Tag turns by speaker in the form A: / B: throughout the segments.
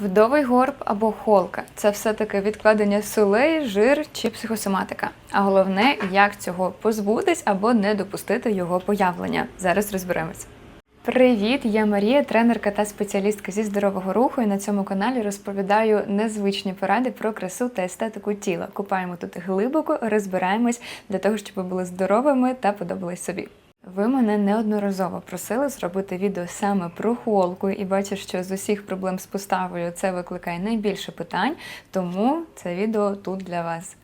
A: Вдовий горб або холка це все-таки відкладення солей, жир чи психосоматика. А головне, як цього позбутись або не допустити його появлення. Зараз розберемось. Привіт, я Марія, тренерка та спеціалістка зі здорового руху. І на цьому каналі розповідаю незвичні поради про красу та естетику тіла. Купаємо тут глибоко, розбираємось для того, щоб ви були здоровими та подобались собі. Ви мене неодноразово просили зробити відео саме про холку, і бачу, що з усіх проблем з поставою це викликає найбільше питань, тому це відео тут для вас.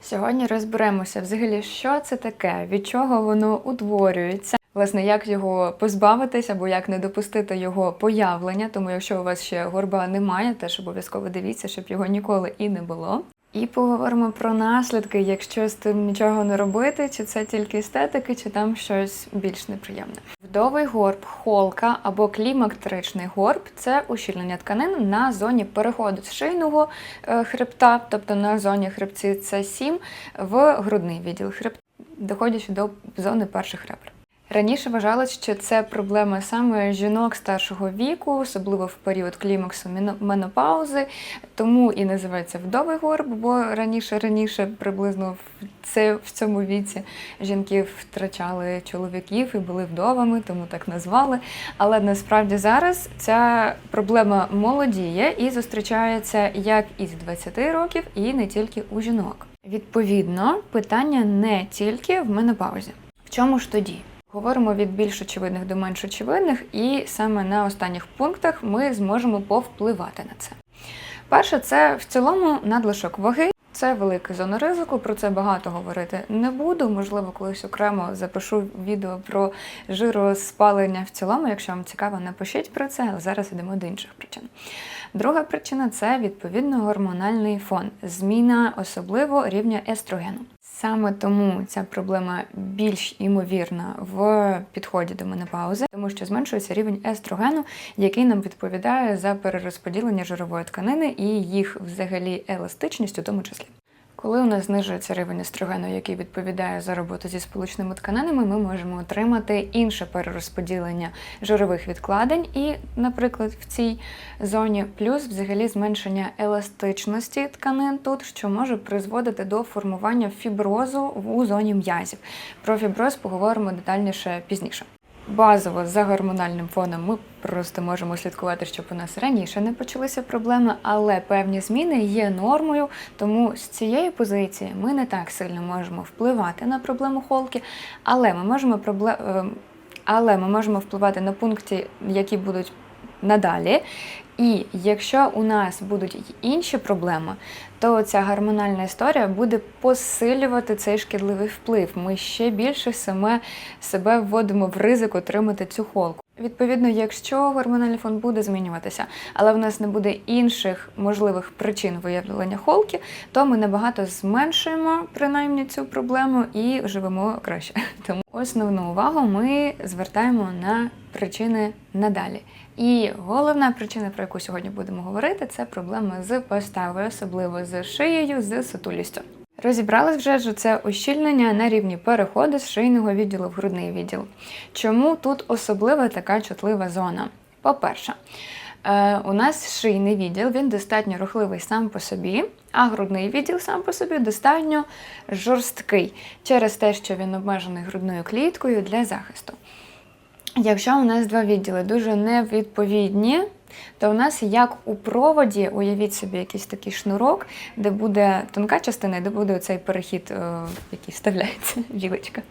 A: Сьогодні розберемося взагалі, що це таке, від чого воно утворюється, власне, як його позбавитись або як не допустити його появлення. Тому, якщо у вас ще горба немає, теж обов'язково дивіться, щоб його ніколи і не було. І поговоримо про наслідки, якщо з тим нічого не робити, чи це тільки естетики, чи там щось більш неприємне. Вдовий горб, холка або клімактеричний горб це ущільнення тканин на зоні переходу з шийного е, хребта, тобто на зоні хребці С7 в грудний відділ хребта, доходячи до зони перших ребер. Раніше вважалось, що це проблема саме жінок старшого віку, особливо в період клімаксу менопаузи, тому і називається вдовий горб, бо раніше раніше приблизно в це в цьому віці жінки втрачали чоловіків і були вдовами, тому так назвали. Але насправді зараз ця проблема молодіє і зустрічається як із 20 років, і не тільки у жінок. Відповідно, питання не тільки в менопаузі. В чому ж тоді? Говоримо від більш очевидних до менш очевидних, і саме на останніх пунктах ми зможемо повпливати на це. Перше, це в цілому надлишок ваги. Це велика зона ризику, про це багато говорити не буду. Можливо, колись окремо запишу відео про жироспалення в цілому. Якщо вам цікаво, напишіть про це, але зараз йдемо до інших причин. Друга причина це відповідно гормональний фон, зміна особливо рівня естрогену. Саме тому ця проблема більш імовірна в підході до менопаузи, тому що зменшується рівень естрогену, який нам відповідає за перерозподілення жирової тканини і їх взагалі еластичність у тому числі. Коли у нас знижується рівень естрогену, який відповідає за роботу зі сполучними тканинами, ми можемо отримати інше перерозподілення жирових відкладень, і, наприклад, в цій зоні, плюс взагалі зменшення еластичності тканин тут, що може призводити до формування фіброзу у зоні м'язів. Про фіброз поговоримо детальніше пізніше. Базово за гормональним фоном ми просто можемо слідкувати, щоб у нас раніше не почалися проблеми, але певні зміни є нормою. Тому з цієї позиції ми не так сильно можемо впливати на проблему холки, але ми можемо пробле... е, але ми можемо впливати на пункти, які будуть надалі. І якщо у нас будуть інші проблеми, то ця гормональна історія буде посилювати цей шкідливий вплив. Ми ще більше саме себе вводимо в ризик отримати цю холку. Відповідно, якщо гормональний фон буде змінюватися, але в нас не буде інших можливих причин виявлення холки, то ми набагато зменшуємо принаймні цю проблему і живемо краще. Тому основну увагу ми звертаємо на причини надалі. І головна причина, про яку сьогодні будемо говорити, це проблема з поставою, особливо з шиєю, з сутулістю. Розібрались вже, що це ущільнення на рівні переходу з шийного відділу в грудний відділ. Чому тут особлива така чутлива зона? По-перше, у нас шийний відділ він достатньо рухливий сам по собі, а грудний відділ сам по собі достатньо жорсткий через те, що він обмежений грудною кліткою для захисту. Якщо у нас два відділи дуже невідповідні, то у нас як у проводі, уявіть собі якийсь такий шнурок, де буде тонка частина, де буде цей перехід, е, який вставляється, вілочка.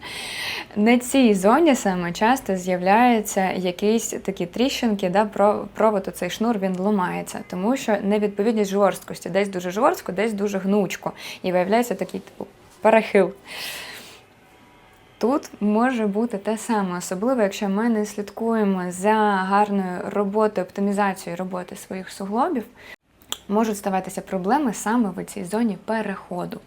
A: На цій зоні саме часто з'являються якісь такі тріщинки, да, про- провод, цей шнур він ламається, тому що невідповідність жорсткості, десь дуже жорстко, десь дуже гнучко. І виявляється такий типу перехил. Тут може бути те саме, особливо, якщо ми не слідкуємо за гарною роботою, оптимізацією роботи своїх суглобів, можуть ставатися проблеми саме в цій зоні переходу.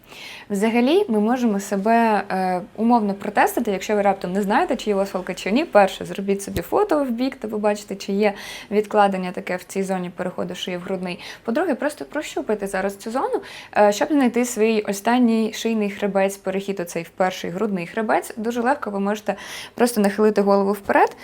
A: Взагалі, ми можемо себе е, умовно протестити, якщо ви раптом не знаєте, чи є у чи ні. Перше, зробіть собі фото в бік, та побачите, чи є відкладення таке в цій зоні переходу шиї в грудний. По-друге, просто прощупайте зараз цю зону, е, щоб знайти свій останній шийний хребець, перехід оцей в перший грудний хребець. Дуже легко ви можете просто нахилити голову вперед.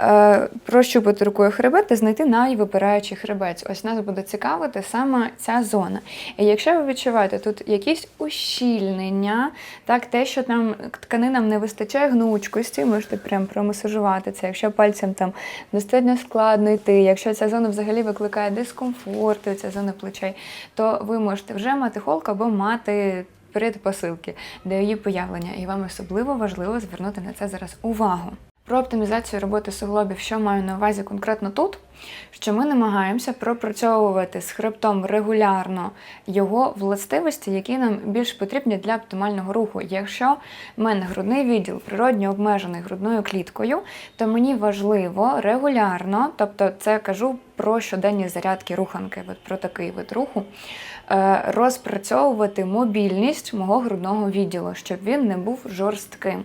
A: Е, прощупати рукою хребет та знайти найвипираючий хребець. Ось нас буде цікавити саме ця зона. І якщо ви відчуваєте тут якісь ущільнення, так, те, що там тканинам не вистачає гнучкості, можете прям промасажувати це. Якщо пальцем там достатньо складно йти, якщо ця зона взагалі викликає дискомфорт, ця зона плечей, то ви можете вже мати холку або мати передпосилки до її появлення. І вам особливо важливо звернути на це зараз увагу. Про оптимізацію роботи суглобів, що маю на увазі конкретно тут, що ми намагаємося пропрацьовувати з хребтом регулярно його властивості, які нам більш потрібні для оптимального руху. Якщо в мене грудний відділ природньо обмежений грудною кліткою, то мені важливо регулярно, тобто це кажу про щоденні зарядки руханки, от про такий вид руху, е, розпрацьовувати мобільність мого грудного відділу, щоб він не був жорстким.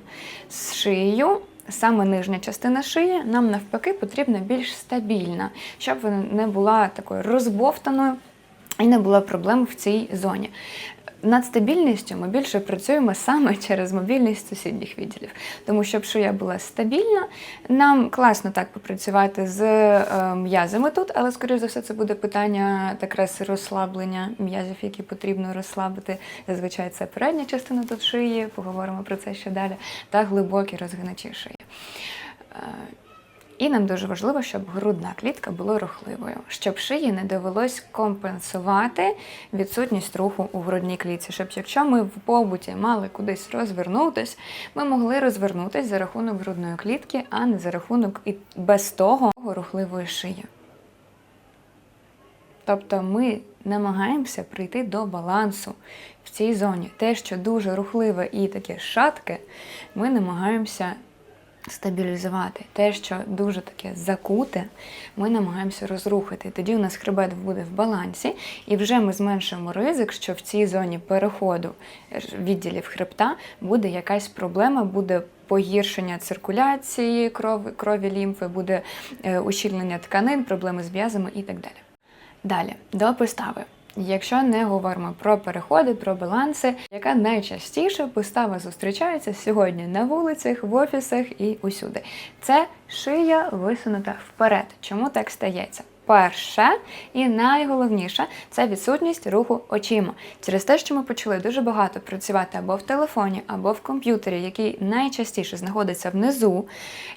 A: З шиєю Саме нижня частина шиї нам навпаки потрібна більш стабільна, щоб вона не була такою розбовтаною і не було проблем в цій зоні. Над стабільністю ми більше працюємо саме через мобільність сусідніх відділів. Тому щоб шия була стабільна, нам класно так попрацювати з е, м'язами тут, але, скоріш за все, це буде питання якраз розслаблення м'язів, які потрібно розслабити. Зазвичай це передня частина тут шиї, поговоримо про це ще далі, та глибокі розгиначі шиї. І нам дуже важливо, щоб грудна клітка була рухливою, щоб шиї не довелось компенсувати відсутність руху у грудній клітці. Щоб якщо ми в побуті мали кудись розвернутись, ми могли розвернутись за рахунок грудної клітки, а не за рахунок і без того рухливої шиї. Тобто ми намагаємося прийти до балансу в цій зоні. Те, що дуже рухливе і таке шатке, ми намагаємося стабілізувати. Те, що дуже таке закуте, ми намагаємося розрухати. Тоді у нас хребет буде в балансі, і вже ми зменшуємо ризик, що в цій зоні переходу відділів хребта буде якась проблема, буде погіршення циркуляції крові, крові лімфи, буде е, ущільнення тканин, проблеми з в'язами і так далі. Далі, до постави. Якщо не говоримо про переходи, про баланси, яка найчастіше постава зустрічається сьогодні на вулицях, в офісах і усюди. Це шия висунута вперед. Чому так стається? Перше і найголовніше це відсутність руху очима. Через те, що ми почали дуже багато працювати або в телефоні, або в комп'ютері, який найчастіше знаходиться внизу.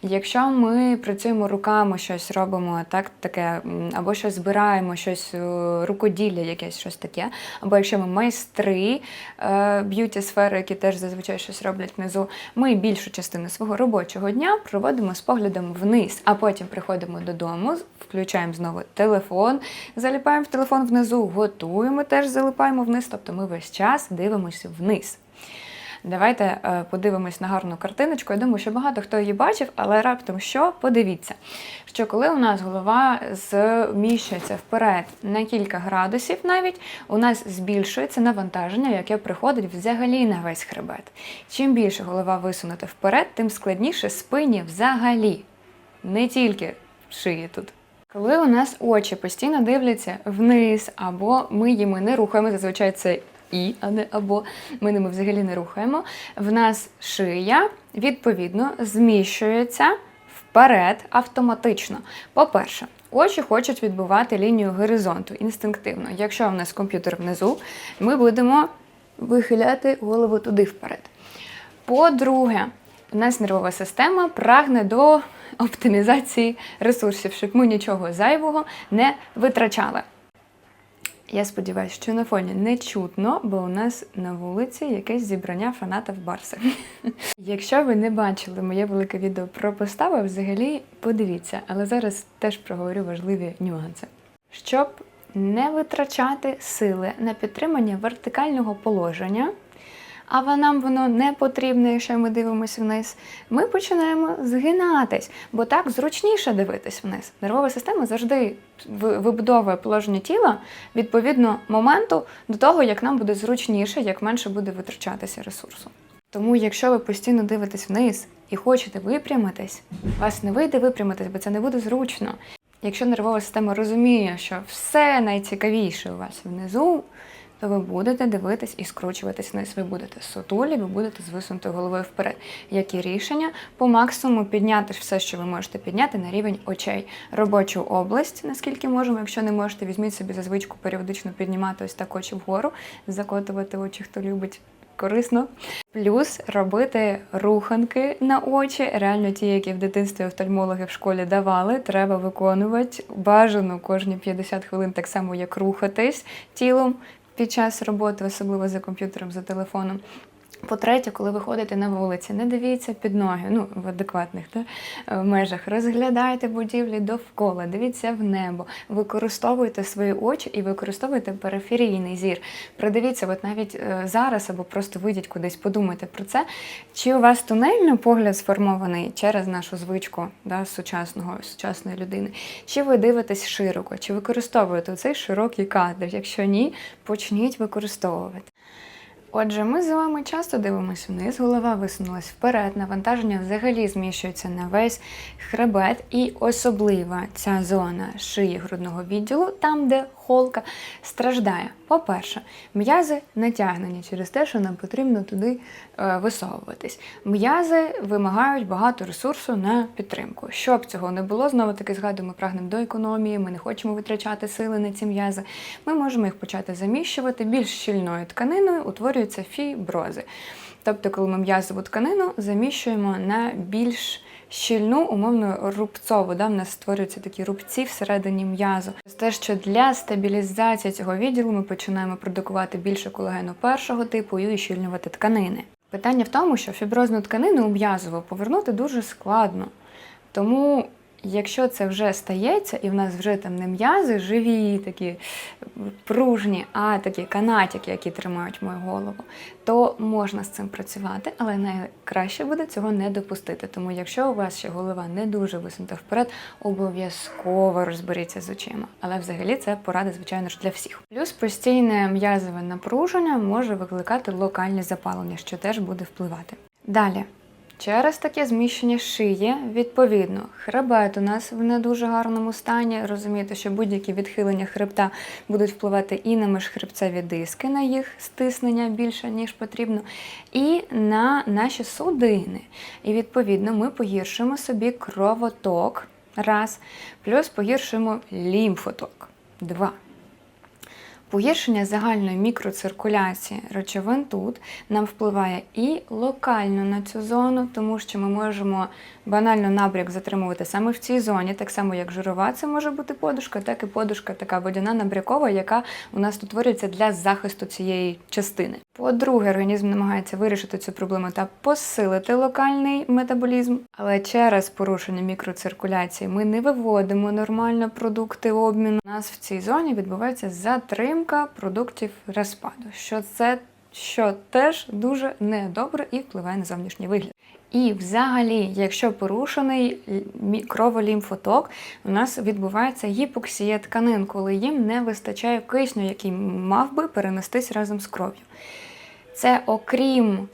A: Якщо ми працюємо руками, щось робимо так, таке, або щось збираємо, щось е, рукоділля, якесь щось таке, або якщо ми майстри е, б'юті сфери, які теж зазвичай щось роблять внизу, ми більшу частину свого робочого дня проводимо з поглядом вниз, а потім приходимо додому, включаємо знову телефон, заліпаємо в телефон внизу, готуємо, теж залипаємо вниз, тобто ми весь час дивимося вниз. Давайте е, подивимось на гарну картиночку. Я думаю, що багато хто її бачив, але раптом що? Подивіться, що коли у нас голова зміщується вперед на кілька градусів, навіть у нас збільшується навантаження, яке приходить взагалі на весь хребет. Чим більше голова висунута вперед, тим складніше спині взагалі, не тільки шиї тут. Коли у нас очі постійно дивляться вниз, або ми їми не рухаємо, зазвичай це і, а не або ми ними взагалі не рухаємо. В нас шия відповідно зміщується вперед автоматично. По-перше, очі хочуть відбувати лінію горизонту інстинктивно. Якщо в нас комп'ютер внизу, ми будемо вихиляти голову туди вперед. По-друге, у нас нервова система прагне до оптимізації ресурсів, щоб ми нічого зайвого не витрачали. Я сподіваюся, що на фоні не чутно, бо у нас на вулиці якесь зібрання фанатів Барса. Якщо ви не бачили моє велике відео про постави, взагалі подивіться, але зараз теж проговорю важливі нюанси. Щоб не витрачати сили на підтримання вертикального положення, а нам воно не потрібне, якщо ми дивимося вниз, ми починаємо згинатись, бо так зручніше дивитись вниз. Нервова система завжди вибудовує положення тіла відповідно моменту до того, як нам буде зручніше, як менше буде витрачатися ресурсу. Тому, якщо ви постійно дивитесь вниз і хочете випрямитись, вас не вийде випрямитись, бо це не буде зручно. Якщо нервова система розуміє, що все найцікавіше у вас внизу, ви будете дивитись і скручуватись вниз. Ви будете сутулі, ви будете з висунутою головою вперед. Які рішення по максимуму підняти все, що ви можете підняти на рівень очей, робочу область, наскільки можемо. Якщо не можете, візьміть собі за звичку періодично піднімати ось так очі вгору, закотувати очі, хто любить. Корисно. Плюс робити руханки на очі, реально ті, які в дитинстві офтальмологи в школі давали, треба виконувати бажано кожні 50 хвилин, так само як рухатись тілом під час роботи, особливо за комп'ютером, за телефоном. По-третє, коли ви ходите на вулиці, не дивіться під ноги, ну в адекватних та, е, межах. Розглядайте будівлі довкола, дивіться в небо, використовуйте свої очі і використовуйте периферійний зір. Придивіться, от навіть е, зараз або просто вийдіть кудись, подумайте про це. Чи у вас тунельний погляд сформований через нашу звичку да, сучасного сучасної людини? Чи ви дивитесь широко, чи використовуєте цей широкий кадр? Якщо ні, почніть використовувати. Отже, ми з вами часто дивимося вниз, голова висунулась вперед, навантаження взагалі зміщується на весь хребет, і особлива ця зона шиї грудного відділу, там, де холка, страждає. По-перше, м'язи натягнені через те, що нам потрібно туди е, висовуватись. М'язи вимагають багато ресурсу на підтримку. Щоб цього не було, знову таки згадуємо, ми прагнемо до економії, ми не хочемо витрачати сили на ці м'язи. Ми можемо їх почати заміщувати більш щільною тканиною, утворюються фібрози. Тобто, коли ми м'язову тканину заміщуємо на більш щільну, умовно рубцову, да, в нас створюються такі рубці всередині м'язу. Те, що для стабілізації цього відділу ми починаємо продукувати більше колагену першого типу і ущільнювати тканини. Питання в тому, що фіброзну тканину у м'язову повернути дуже складно. Тому Якщо це вже стається, і в нас вже там не м'язи живі, такі пружні, а такі канатики, які тримають мою голову, то можна з цим працювати, але найкраще буде цього не допустити. Тому, якщо у вас ще голова не дуже висунута вперед, обов'язково розберіться з очима. Але взагалі це порада, звичайно ж, для всіх. Плюс постійне м'язове напруження може викликати локальні запалення, що теж буде впливати. Далі. Через таке зміщення шиї, відповідно, хребет у нас в не дуже гарному стані. Розумієте, що будь-які відхилення хребта будуть впливати і на міжхребцеві диски, на їх стиснення більше, ніж потрібно, і на наші судини. І відповідно ми погіршимо собі кровоток, раз, плюс погіршимо лімфоток. Два. Погіршення загальної мікроциркуляції речовин тут нам впливає і локально на цю зону, тому що ми можемо банально набряк затримувати саме в цій зоні, так само як жирова, це може бути подушка, так і подушка така водяна набрякова, яка у нас утворюється для захисту цієї частини. По-друге, організм намагається вирішити цю проблему та посилити локальний метаболізм, але через порушення мікроциркуляції ми не виводимо нормально продукти обміну. У нас в цій зоні відбувається затримка продуктів розпаду, що це що теж дуже недобре і впливає на зовнішній вигляд. І взагалі, якщо порушений кроволімфоток, у нас відбувається гіпоксія тканин, коли їм не вистачає кисню, який мав би перенестись разом з кров'ю. Це окрім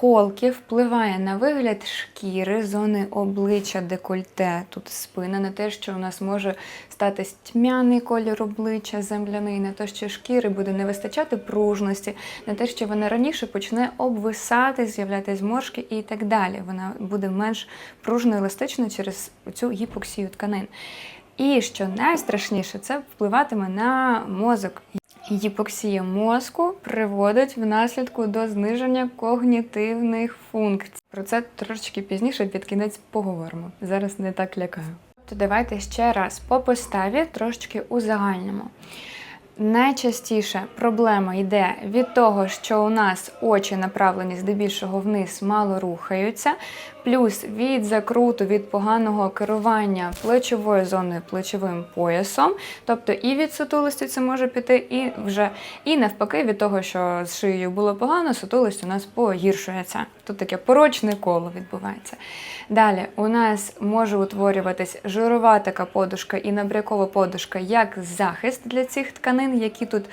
A: холки впливає на вигляд шкіри, зони обличчя, декольте, тут спина, на те, що у нас може стати тьмяний колір обличчя, земляний, на те, що шкіри буде не вистачати пружності, на те, що вона раніше почне обвисати, з'являтися зморшки і так далі. Вона буде менш пружно еластичною через цю гіпоксію тканин. І що найстрашніше, це впливатиме на мозок. Гіпоксія мозку приводить внаслідку до зниження когнітивних функцій. Про це трошечки пізніше під кінець поговоримо. Зараз не так лякаю. То давайте ще раз по поставі трошечки узагальнимо. Найчастіше проблема йде від того, що у нас очі направлені здебільшого вниз, мало рухаються, плюс від закруту, від поганого керування плечовою зоною, плечовим поясом. Тобто і від сутулості це може піти, і вже і навпаки, від того, що з шиєю було погано, сутулость у нас погіршується. Тут таке порочне коло відбувається. Далі у нас може утворюватись жирова така подушка і набрякова подушка як захист для цих тканин, які тут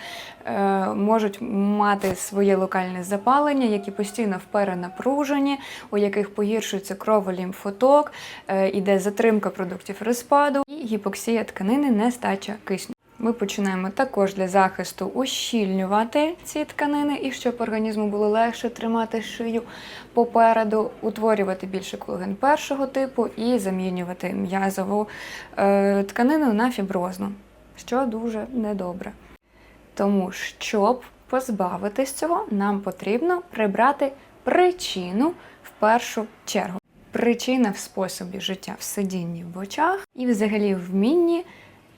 A: можуть мати своє локальне запалення, які постійно вперенапружені, у яких погіршується кроволімфоток, е, іде затримка продуктів розпаду і гіпоксія тканини, нестача кисню. Ми починаємо також для захисту ущільнювати ці тканини, і щоб організму було легше тримати шию попереду, утворювати більше колаген першого типу і замінювати м'язову е, тканину на фіброзну, що дуже недобре. Тому, щоб позбавитись цього, нам потрібно прибрати причину в першу чергу. Причина в способі життя в сидінні в очах і взагалі вмінні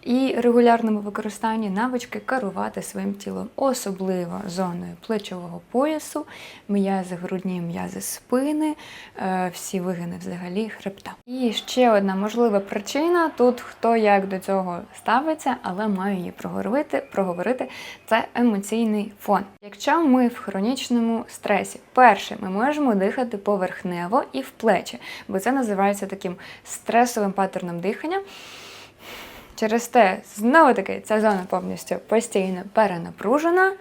A: і регулярному використанні навички керувати своїм тілом, особливо зоною плечового поясу, м'язи грудні, м'язи спини, е, всі вигини взагалі хребта. І ще одна можлива причина тут хто як до цього ставиться, але маю її проговорити, проговорити це емоційний фон. Якщо ми в хронічному стресі, перше, ми можемо дихати поверхнево і в плечі, бо це називається таким стресовим паттерном дихання. Через те, знову таки, ця зона повністю постійно перенапружена,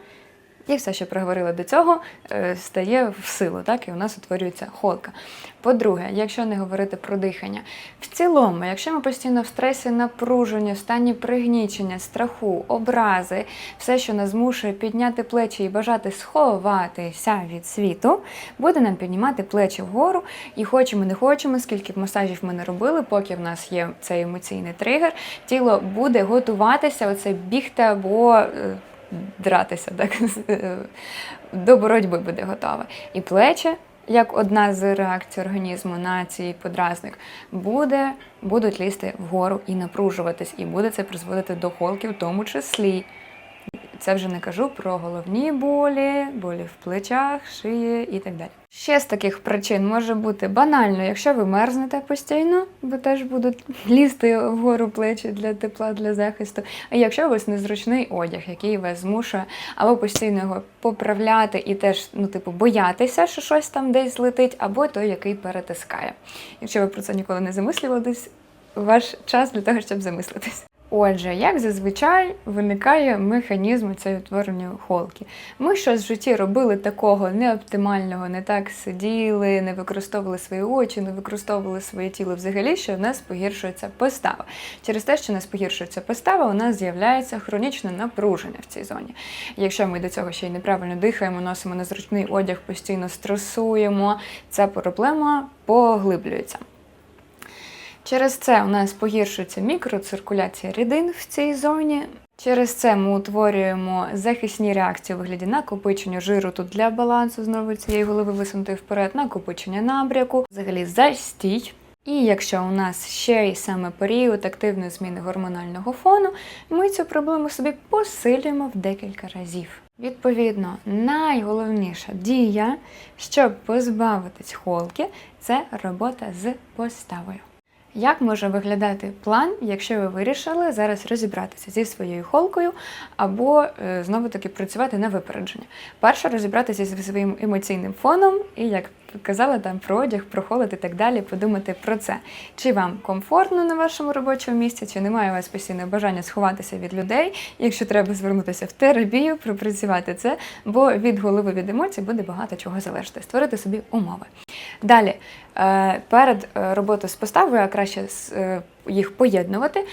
A: і все, що проговорила до цього, е, стає в силу, так, і у нас утворюється холка. По-друге, якщо не говорити про дихання, в цілому, якщо ми постійно в стресі, напружені, в стані пригнічення, страху, образи, все, що нас змушує підняти плечі і бажати сховатися від світу, буде нам піднімати плечі вгору. І хочемо, не хочемо, скільки б масажів ми не робили, поки в нас є цей емоційний тригер, тіло буде готуватися, оце бігти або. Дратися, так до боротьби буде готова. І плечі, як одна з реакцій організму на цей подразник, буде, будуть лізти вгору і напружуватись, і буде це призводити до холки, в тому числі. Це вже не кажу про головні болі, болі в плечах, шиї і так далі. Ще з таких причин може бути банально, якщо ви мерзнете постійно, бо теж будуть лізти вгору плечі для тепла, для захисту. А якщо у вас незручний одяг, який вас змушує, або постійно його поправляти і теж, ну, типу, боятися, що щось там десь злетить, або той, який перетискає. Якщо ви про це ніколи не замислювались, ваш час для того, щоб замислитись. Отже, як зазвичай виникає механізм цієї утворення холки. Ми щось в житті робили такого неоптимального, не так сиділи, не використовували свої очі, не використовували своє тіло взагалі, що в нас погіршується постава. Через те, що в нас погіршується постава, у нас з'являється хронічне напруження в цій зоні. Якщо ми до цього ще й неправильно дихаємо, носимо незручний одяг, постійно стресуємо, ця проблема поглиблюється. Через це у нас погіршується мікроциркуляція рідин в цій зоні. Через це ми утворюємо захисні реакції у вигляді накопичення жиру тут для балансу знову цієї голови висунутої вперед, накопичення набряку, взагалі застій. І якщо у нас ще й саме період активної зміни гормонального фону, ми цю проблему собі посилюємо в декілька разів. Відповідно, найголовніша дія, щоб позбавитись холки, це робота з поставою. Як може виглядати план, якщо ви вирішили зараз розібратися зі своєю холкою або е, знову таки працювати на випередження? Перше розібратися зі своїм емоційним фоном і як казала там про одяг, про холод і так далі, подумати про це. Чи вам комфортно на вашому робочому місці, чи немає у вас постійне бажання сховатися від людей, якщо треба звернутися в терапію, пропрацювати це, бо від голови від емоцій буде багато чого залежати, створити собі умови. Далі, е, перед е, роботою з поставою, а краще е, їх поєднувати,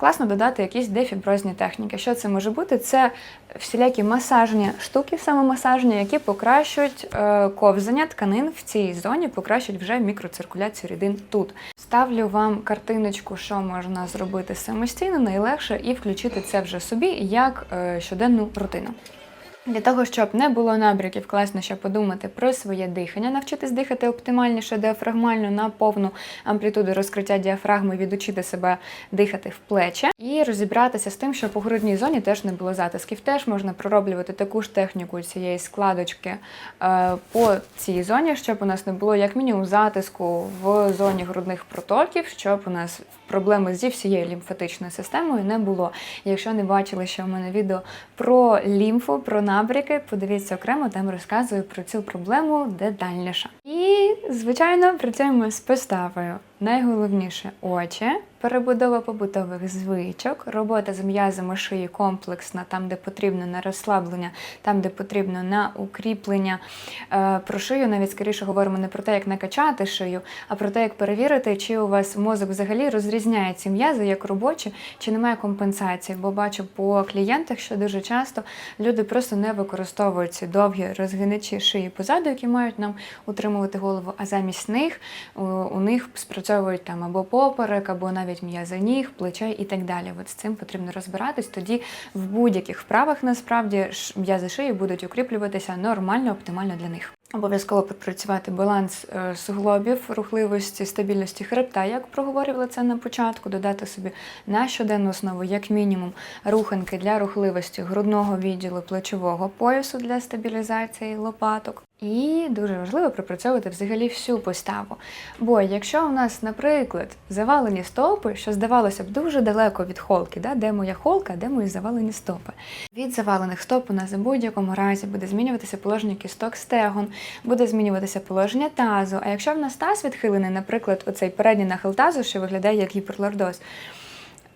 A: класно додати якісь дефіброзні техніки. Що це може бути? Це всілякі масажні штуки, самомасажні, які покращують ковзання тканин в цій зоні, покращують вже мікроциркуляцію рідин тут. Ставлю вам картиночку, що можна зробити самостійно, найлегше, і включити це вже собі як щоденну рутину. Для того, щоб не було набряків, класно ще подумати про своє дихання, навчитись дихати оптимальніше, діафрагмально на повну амплітуду розкриття діафрагми, відучити себе дихати в плечі і розібратися з тим, щоб у грудній зоні теж не було затисків. Теж можна пророблювати таку ж техніку цієї складочки е, по цій зоні, щоб у нас не було як мінімум затиску в зоні грудних протоків, щоб у нас проблеми зі всією лімфатичною системою не було. Якщо не бачили, що в мене відео про лімфу, про набряки, подивіться окремо, там розказую про цю проблему детальніше. І, звичайно, працюємо з поставою. Найголовніше очі, перебудова побутових звичок, робота з м'язами шиї комплексна, там, де потрібно на розслаблення, там, де потрібно на укріплення. Е, Про шию навіть скоріше говоримо не про те, як накачати шию, а про те, як перевірити, чи у вас мозок взагалі розрізняє ці м'язи як робочі, чи немає компенсації. Бо бачу по клієнтах, що дуже часто люди просто не використовують ці довгі розгиначі шиї позаду, які мають нам утримувати голову, а замість них у, у них спрацьовують там або поперек, або навіть м'язи ніг, плечей і так далі. От з цим потрібно розбиратись. Тоді в будь-яких вправах насправді м'язи шиї будуть укріплюватися нормально, оптимально для них. Обов'язково пропрацювати баланс е, суглобів, рухливості, стабільності хребта, як проговорювали це на початку, додати собі на щоденну основу, як мінімум, руханки для рухливості грудного відділу плечового поясу для стабілізації лопаток. І дуже важливо пропрацьовувати взагалі всю поставу. Бо якщо у нас, наприклад, завалені стопи, що здавалося б дуже далеко від холки, да? де моя холка, де мої завалені стопи. Від завалених стоп у нас в будь-якому разі буде змінюватися положення кісток стегон, буде змінюватися положення тазу. А якщо в нас таз відхилений, наприклад, оцей передній нахил тазу, що виглядає як гіперлордоз,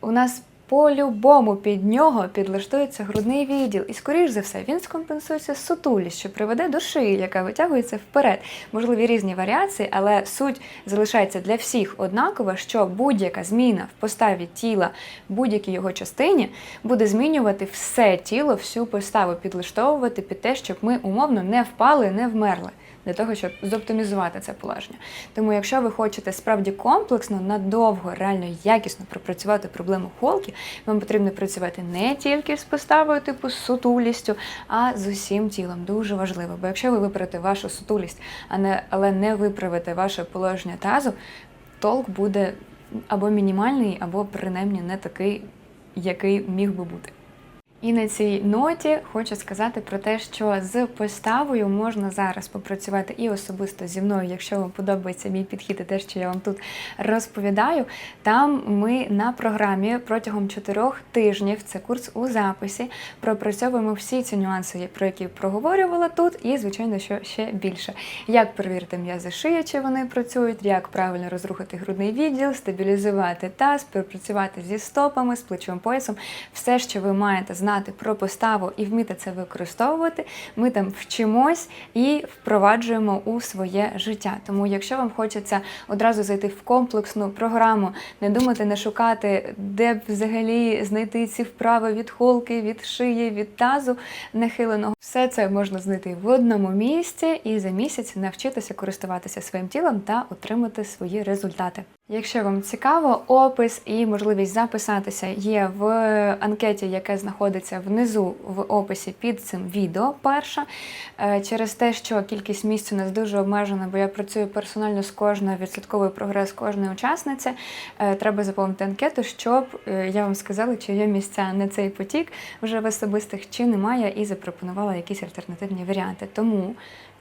A: у нас по-любому під нього підлаштується грудний відділ, і, скоріш за все, він скомпенсується сутулість, що приведе до шиї, яка витягується вперед. Можливі різні варіації, але суть залишається для всіх однакова, що будь-яка зміна в поставі тіла будь-якій його частині буде змінювати все тіло, всю поставу, підлаштовувати під те, щоб ми умовно не впали, не вмерли. Для того, щоб зоптимізувати це положення. Тому, якщо ви хочете справді комплексно, надовго, реально якісно пропрацювати проблему холки, вам потрібно працювати не тільки з поставою, типу сутулістю, а з усім тілом. Дуже важливо. Бо якщо ви виправите вашу сутулість, а не, але не виправите ваше положення тазу, толк буде або мінімальний, або принаймні не такий, який міг би бути. І на цій ноті хочу сказати про те, що з поставою можна зараз попрацювати і особисто зі мною, якщо вам подобається мій підхід і те, що я вам тут розповідаю. Там ми на програмі протягом чотирьох тижнів, це курс у записі, пропрацьовуємо всі ці нюанси, про які проговорювала тут, і, звичайно, що ще більше. Як перевірити м'язи шиї, чи вони працюють, як правильно розрухати грудний відділ, стабілізувати таз, пропрацювати зі стопами, з плечовим поясом, все, що ви маєте знати про поставу і вміти це використовувати, ми там вчимось і впроваджуємо у своє життя. Тому, якщо вам хочеться одразу зайти в комплексну програму, не думати, не шукати, де б взагалі знайти ці вправи від холки, від шиї, від тазу нахиленого, все це можна знайти в одному місці і за місяць навчитися користуватися своїм тілом та отримати свої результати. Якщо вам цікаво, опис і можливість записатися є в анкеті, яка знаходиться внизу в описі під цим відео. Перша Е, через те, що кількість місць у нас дуже обмежена, бо я працюю персонально з кожною відслідковую прогрес кожної учасниці. е, Треба заповнити анкету, щоб е, я вам сказала, чи є місця на цей потік вже в особистих, чи немає, і запропонувала якісь альтернативні варіанти. Тому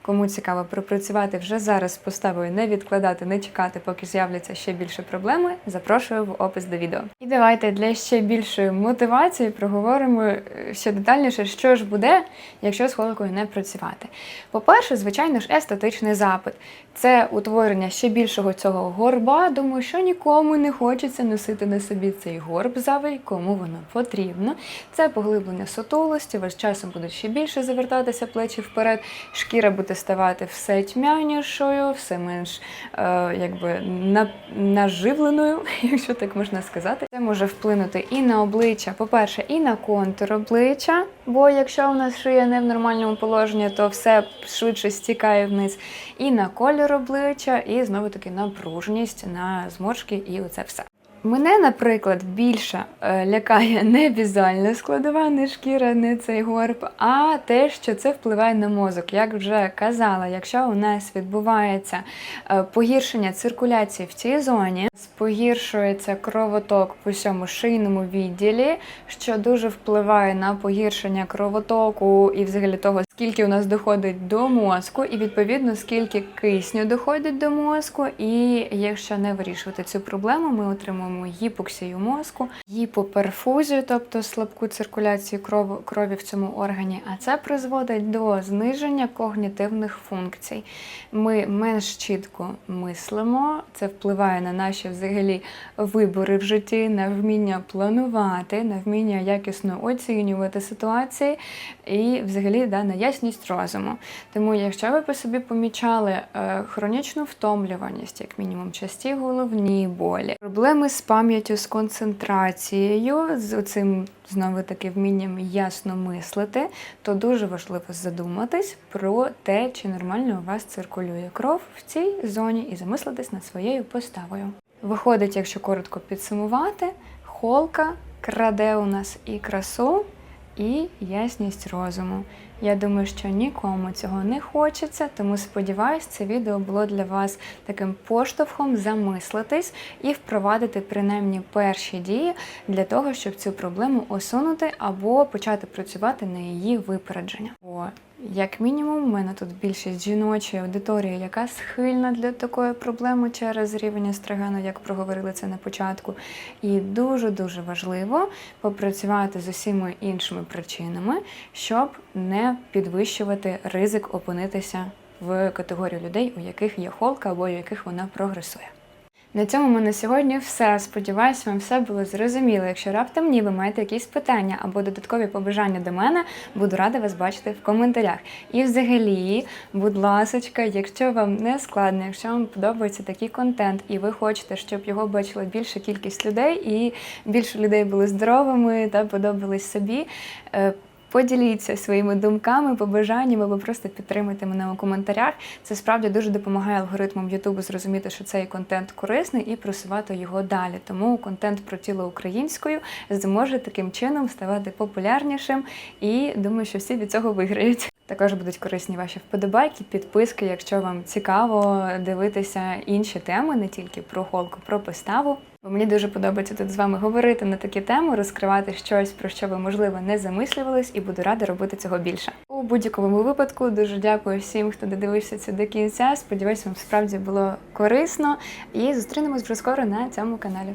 A: Кому цікаво пропрацювати вже зараз з поставою, не відкладати, не чекати, поки з'являться ще більше проблеми, запрошую в опис до відео. І давайте для ще більшої мотивації проговоримо е, ще детальніше, що ж буде, якщо з холкою не працювати. По-перше, звичайно ж, естетичний запит. Це утворення ще більшого цього горба. Думаю, що нікому не хочеться носити на собі цей горб завий, кому воно потрібно. Це поглиблення сутулості, вас часом будуть ще більше завертатися плечі вперед, шкіра буде ставати все тьмянішою, все менш е, якби на, наживленою, якщо так можна сказати. Це може вплинути і на обличчя, по-перше, і на контур обличчя, бо якщо у нас шия не в нормальному положенні, то все швидше стікає вниз, і на колір обличчя, і знову таки на пружність, на зморшки і оце все. Мене, наприклад, більше е, лякає не візуальна складова, не шкіра, не цей горб, а те, що це впливає на мозок. Як вже казала, якщо у нас відбувається е, погіршення циркуляції в цій зоні, погіршується кровоток по всьому шийному відділі, що дуже впливає на погіршення кровотоку і взагалі того, скільки у нас доходить до мозку, і відповідно скільки кисню доходить до мозку. І якщо не вирішувати цю проблему, ми отримуємо гіпоксію мозку, гіпоперфузію, тобто слабку циркуляцію крові в цьому органі. А це призводить до зниження когнітивних функцій. Ми менш чітко мислимо, це впливає на наші взагалі вибори в житті, на вміння планувати, на вміння якісно оцінювати ситуації і взагалі да, на ясність розуму. Тому, якщо ви по собі помічали е, хронічну втомлюваність, як мінімум, часті головні болі, проблеми з пам'яттю, з концентрацією, з цим знову таки вмінням ясно мислити, то дуже важливо задуматись про те, чи нормально у вас циркулює кров в цій зоні, і замислитись над своєю поставою. Виходить, якщо коротко підсумувати, холка краде у нас і красу, і ясність розуму. Я думаю, що нікому цього не хочеться, тому сподіваюсь, це відео було для вас таким поштовхом замислитись і впровадити принаймні перші дії для того, щоб цю проблему усунути або почати працювати на її випередження. Як мінімум, у мене тут більшість жіночої аудиторії, яка схильна для такої проблеми через рівень естрогену, як проговорили це на початку. І дуже-дуже важливо попрацювати з усіма іншими причинами, щоб не підвищувати ризик опинитися в категорію людей, у яких є холка або у яких вона прогресує. На цьому ми на сьогодні все. Сподіваюсь, вам все було зрозуміло. Якщо раптом ні, ви маєте якісь питання або додаткові побажання до мене, буду рада вас бачити в коментарях. І взагалі, будь ласочка, якщо вам не складно, якщо вам подобається такий контент, і ви хочете, щоб його бачила більша кількість людей, і більше людей були здоровими та подобались собі. Поділіться своїми думками, побажаннями або просто підтримайте мене у коментарях. Це справді дуже допомагає алгоритмам Ютубу зрозуміти, що цей контент корисний і просувати його далі. Тому контент про тіло українською зможе таким чином ставати популярнішим і думаю, що всі від цього виграють. Також будуть корисні ваші вподобайки, підписки, якщо вам цікаво дивитися інші теми, не тільки про холку, про поставу. Бо мені дуже подобається тут з вами говорити на такі теми, розкривати щось, про що ви, можливо, не замислювались, і буду рада робити цього більше. У будь-якому випадку дуже дякую всім, хто додивився це до кінця. Сподіваюсь, вам справді було корисно. І зустрінемось вже скоро на цьому каналі.